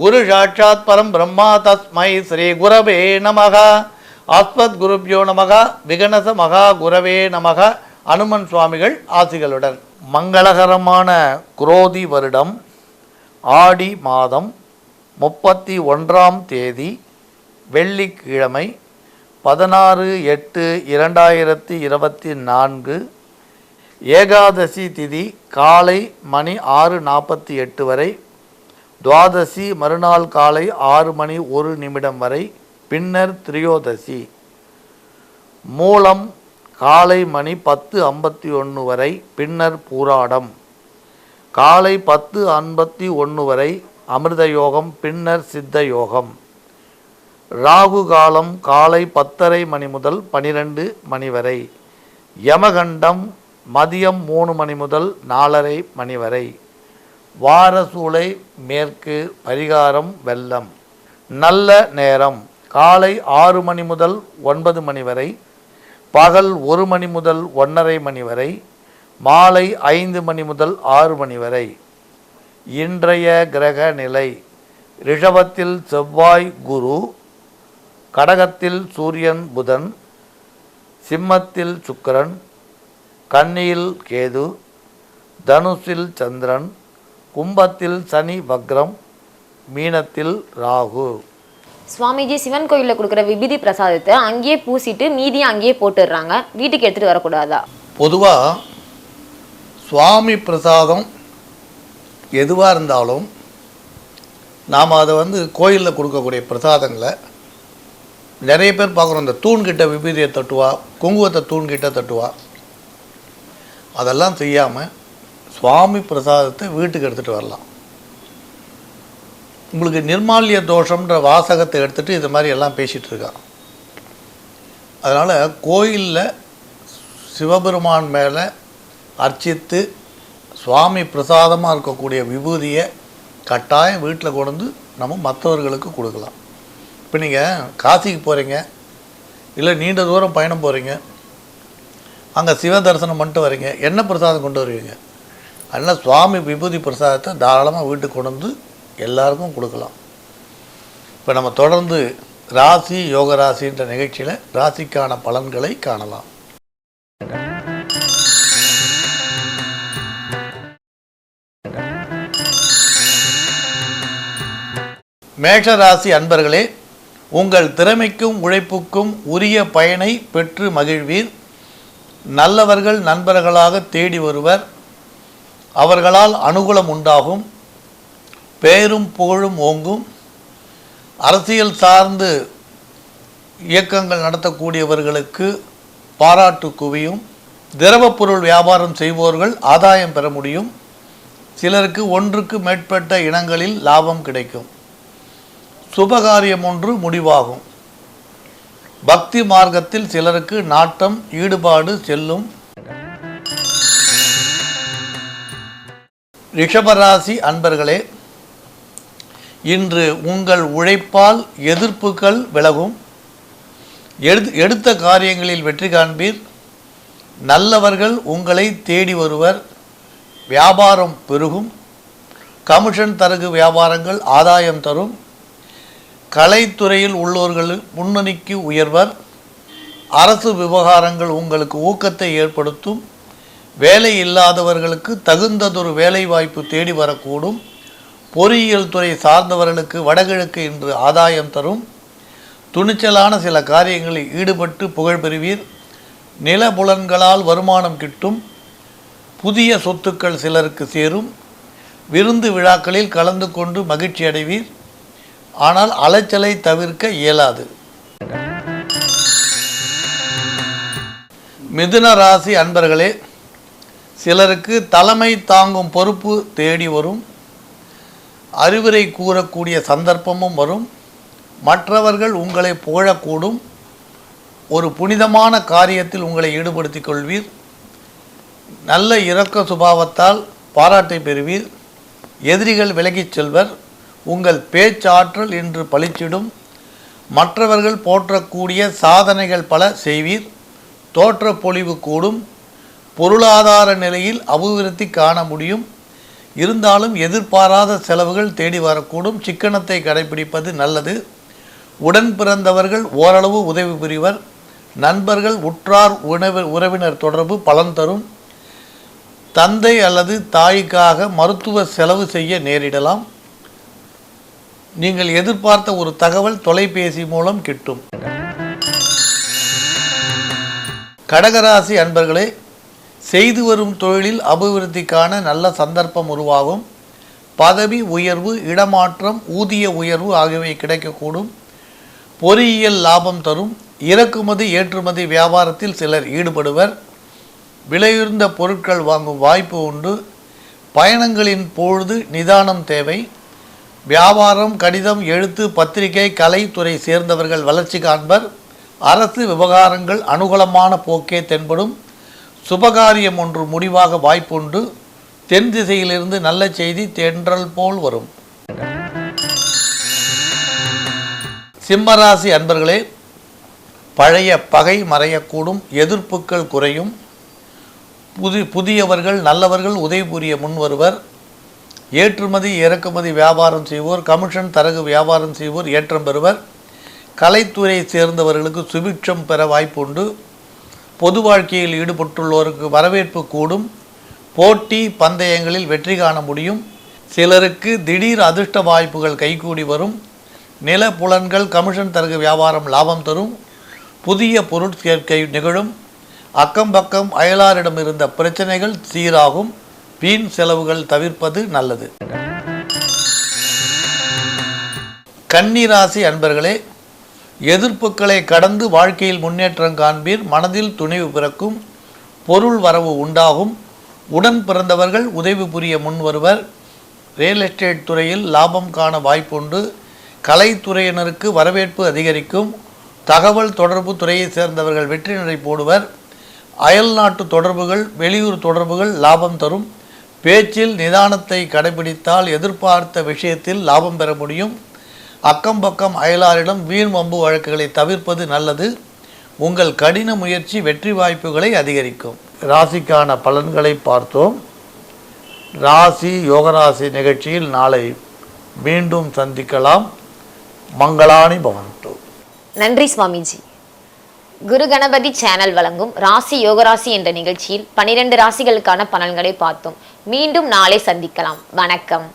குரு சாட்சாத் பரம் பிரம்மா தஸ்மை ஸ்ரீ குரவே நமக. ஆஸ்மத் குருப்யோ நமக விகணச மகா குரவே நமக. அனுமன் சுவாமிகள் ஆசிகளுடன். மங்களகரமான குரோதி வருடம் ஆடி மாதம் முப்பத்தி ஒன்றாம் தேதி வெள்ளிக்கிழமை பதினாறு எட்டு இரண்டாயிரத்தி இருபத்தி நான்கு ஏகாதசி திதி காலை மணி ஆறு நாற்பத்தி எட்டு வரை துவாதசி மறுநாள் காலை ஆறு மணி ஒரு நிமிடம் வரை பின்னர் திரியோதசி. மூலம் காலை மணி பத்து ஐம்பத்தி ஒன்று வரை பின்னர் பூராடம். காலை பத்து ஐம்பத்தி ஒன்று வரை அமிர்த யோகம் பின்னர் சித்த யோகம். ராகு காலம் காலை பத்தரை மணி முதல் பனிரெண்டு மணி வரை. யமகண்டம் மதியம் மூணு மணி முதல் நாலரை மணி வரை. வாரசூலை மேற்கு பரிகாரம் வெள்ளம். நல்ல நேரம். காலை ஆறு மணி முதல் ஒன்பது மணி வரை. பகல் ஒரு மணி முதல் ஒன்றரை மணி வரை. மாலை ஐந்து மணி முதல் ஆறு மணி வரை. இன்றைய கிரக நிலை. ரிஷபத்தில் செவ்வாய் குரு. கடகத்தில் சூரியன் புதன். சிம்மத்தில் சுக்கிரன். கன்னியில் கேது. தனுஷில் சந்திரன். கும்பத்தில் சனி வக்ரம் மீனத்தில் ராகு. சுவாமிஜி சிவன் கோயிலில் கொடுக்குற விபூதி பிரசாதத்தை அங்கேயே பூசிட்டு மீதியை அங்கேயே போட்டுடுறாங்க. வீட்டுக்கு எடுத்துட்டு வரக்கூடாதா? பொதுவாக சுவாமி பிரசாதம் எதுவாக இருந்தாலும் நாம் அதை வந்து கோயிலில் கொடுக்கக்கூடிய பிரசாதங்களை நிறைய பேர் பார்க்குறோம். இந்த தூண்கிட்ட விபூதியை தட்டுவா குங்குமத்தை தூண்கிட்ட தட்டுவா. அதெல்லாம் செய்யாமல் சுவாமி பிரசாதத்தை வீட்டுக்கு எடுத்துகிட்டு வரலாம். உங்களுக்கு நிர்மால்ய தோஷம்ன்ற வாசகத்தை எடுத்துகிட்டு இது மாதிரி எல்லாம் பேசிகிட்டு இருக்கான். அதனால் கோயிலில் சிவபெருமான் மேலே அர்ச்சித்து சுவாமி பிரசாதமாக இருக்கக்கூடிய விபூதியை கட்டாயம் வீட்டில் கொண்டு வந்து நம்ம மற்றவர்களுக்கு கொடுக்கலாம். இப்போ நீங்கள் காசிக்கு போகிறீங்க இல்லை நீண்ட தூரம் பயணம் போகிறீங்க அங்கே சிவ தரிசனம் பண்ணிட்டு வரீங்க என்ன பிரசாதம் கொண்டு வருவீங்க? அதனால் சுவாமி விபூதி பிரசாதத்தை தாராளமாக வீட்டுக்கு கொண்டு வந்து எல்லாருக்கும் கொடுக்கலாம். இப்போ நம்ம தொடர்ந்து ராசி யோக ராசின்ற நிகழ்ச்சியில் ராசிக்கான பலன்களை காணலாம். மேஷ ராசி அன்பர்களே உங்கள் திறமைக்கும் உழைப்புக்கும் உரிய பயனை பெற்று மகிழ்வீர். நல்லவர்கள் நண்பர்களாக தேடி வருவர். அவர்களால் அனுகூலம் உண்டாகும் பெயரும் புகழும் ஓங்கும். அரசியல் சார்ந்து இயக்கங்கள் நடத்தக்கூடியவர்களுக்கு பாராட்டு குவியும். திரவப் பொருள் வியாபாரம் செய்வோர்கள் ஆதாயம் பெற முடியும். சிலருக்கு ஒன்றுக்கு மேற்பட்ட இனங்களில் லாபம் கிடைக்கும். சுபகாரியம் ஒன்று முடிவாகும். பக்தி மார்க்கத்தில் சிலருக்கு நாட்டம் ஈடுபாடு செல்லும். ரிஷபராசி அன்பர்களே இன்று உங்கள் உழைப்பால் எதிர்ப்புகள் விலகும். எடுத் எடுத்த காரியங்களில் வெற்றி காண்பீர். நல்லவர்கள் உங்களை தேடி வருவர். வியாபாரம் பெருகும். கமிஷன் தரகு வியாபாரங்கள் ஆதாயம் தரும். கலைத்துறையில் உள்ளவர்கள் முன்னணிக்கு உயர்வர். அரசு விவகாரங்கள் உங்களுக்கு ஊக்கத்தை ஏற்படுத்தும். வேலை இல்லாதவர்களுக்கு தகுந்ததொரு வேலை வாய்ப்பு தேடி வரக்கூடும். பொறியியல் துறை சார்ந்தவர்களுக்கு வடகிழக்கு இன்று ஆதாயம் தரும். துணிச்சலான சில காரியங்களில் ஈடுபட்டு புகழ் பெறுவீர். நிலபுலன்களால் வருமானம் கிட்டும். புதிய சொத்துக்கள் சிலருக்கு சேரும். விருந்து விழாக்களில் கலந்து கொண்டு மகிழ்ச்சி அடைவீர். ஆனால் அலைச்சலை தவிர்க்க இயலாது. மிதுன ராசி அன்பர்களே சிலருக்கு தலைமை தாங்கும் பொறுப்பு தேடி வரும். அறிவுரை கூறக்கூடிய சந்தர்ப்பமும் வரும். மற்றவர்கள் உங்களை புகழக்கூடும். ஒரு புனிதமான காரியத்தில் உங்களை ஈடுபடுத்திக் கொள்வீர். நல்ல இரக்க சுபாவத்தால் பாராட்டை பெறுவீர். எதிரிகள் விலகிச் செல்வர். உங்கள் பேச்சாற்றல் இன்று பளிச்சிடும். மற்றவர்கள் போற்றக்கூடிய சாதனைகள் பல செய்வீர். தோற்ற பொழிவு கூடும். பொருளாதார நிலையில் அபிவிருத்தி காண முடியும். இருந்தாலும் எதிர்பாராத செலவுகள் தேடி வரக்கூடும். சிக்கனத்தை கடைபிடிப்பது நல்லது. உடன் பிறந்தவர்கள் ஓரளவு உதவி புரிவர். நண்பர்கள் உற்றார் உணவு உறவினர் தொடர்பு பலன் தரும். தந்தை அல்லது தாய்க்காக மருத்துவ செலவு செய்ய நேரிடலாம். நீங்கள் எதிர்பார்த்த ஒரு தகவல் தொலைபேசி மூலம் கிட்டும். கடகராசி அன்பர்களே செய்து வரும் தொழிலில் அபிவிருத்திக்கான நல்ல சந்தர்ப்பம் உருவாகும். பதவி உயர்வு இடமாற்றம் ஊதிய உயர்வு ஆகியவை கிடைக்கக்கூடும். பொறியியல் லாபம் தரும். இறக்குமதி ஏற்றுமதி வியாபாரத்தில் சிலர் ஈடுபடுவர். விலையுயர்ந்த பொருட்கள் வாங்கும் வாய்ப்பு உண்டு. பயணங்களின் பொழுது நிதானம் தேவை. வியாபாரம் கடிதம் எழுத்து பத்திரிகை கலைத்துறை சேர்ந்தவர்கள் வளர்ச்சி காண்பர். அரசு விவகாரங்கள் அனுகூலமான போக்கே தென்படும். சுபகாரியம் ஒன்று முடிவாக வாய்ப்புண்டு தென் திசையிலிருந்து நல்ல செய்தி தென்றல் போல் வரும். சிம்மராசி அன்பர்களே பழைய பகை மறையக்கூடும் எதிர்ப்புகள் குறையும். புதி புதியவர்கள் நல்லவர்கள் உதவி புரிய முன்வருவர் ஏற்றுமதி இறக்குமதி வியாபாரம் செய்வோர் கமிஷன் தரகு வியாபாரம் செய்வோர் ஏற்றம் பெறுவர். கலைத்துறையை சேர்ந்தவர்களுக்கு சுபிட்சம் பெற வாய்ப்புண்டு. பொது வாழ்க்கையில் ஈடுபட்டுள்ளோருக்கு வரவேற்பு கூடும். போட்டி பந்தயங்களில் வெற்றி காண முடியும். சிலருக்கு திடீர் அதிர்ஷ்ட வாய்ப்புகள் கைகூடி வரும். நில புலன்கள் கமிஷன் தருக வியாபாரம் லாபம் தரும். புதிய பொருட்சேர்க்கை நிகழும். அக்கம் பக்கம் அயலாரிடம் இருந்த பிரச்சனைகள் சீராகும். வீண் செலவுகள் தவிர்ப்பது நல்லது. கன்னிராசி அன்பர்களே எதிர்ப்புகளை கடந்து வாழ்க்கையில் முன்னேற்றம் காண்பீர். மனதில் துணிவு பிறக்கும். பொருள் வரவு உண்டாகும். உடன் பிறந்தவர்கள் உதவி புரிய முன்வருவர் ரியல் எஸ்டேட் துறையில் லாபம் காண வாய்ப்புண்டு. கலைத்துறையினருக்கு வரவேற்பு அதிகரிக்கும். தகவல் தொடர்பு துறையை சேர்ந்தவர்கள் வெற்றி நடை போடுவர். அயல் நாட்டு தொடர்புகள் வெளியூர் தொடர்புகள் லாபம் தரும். பேச்சில் நிதானத்தை கடைபிடித்தால் எதிர்பார்த்த விஷயத்தில் லாபம் பெற முடியும். அக்கம் பக்கம் அயலாரிடம் வீண் வம்பு வழக்குகளை தவிர்ப்பது நல்லது. உங்கள் கடின முயற்சி வெற்றி வாய்ப்புகளை அதிகரிக்கும். ராசிக்கான பலன்களை பார்த்தோம். ராசி யோகராசி நிகழ்ச்சியில் நாளை மீண்டும் சந்திக்கலாம். மங்களானி பவன்ட்டு நன்றி சுவாமிஜி. குரு கணபதி சேனல் வழங்கும் ராசி யோகராசி என்ற நிகழ்ச்சியில் பனிரெண்டு ராசிகளுக்கான பலன்களை பார்த்தோம். மீண்டும் நாளை சந்திக்கலாம். வணக்கம்.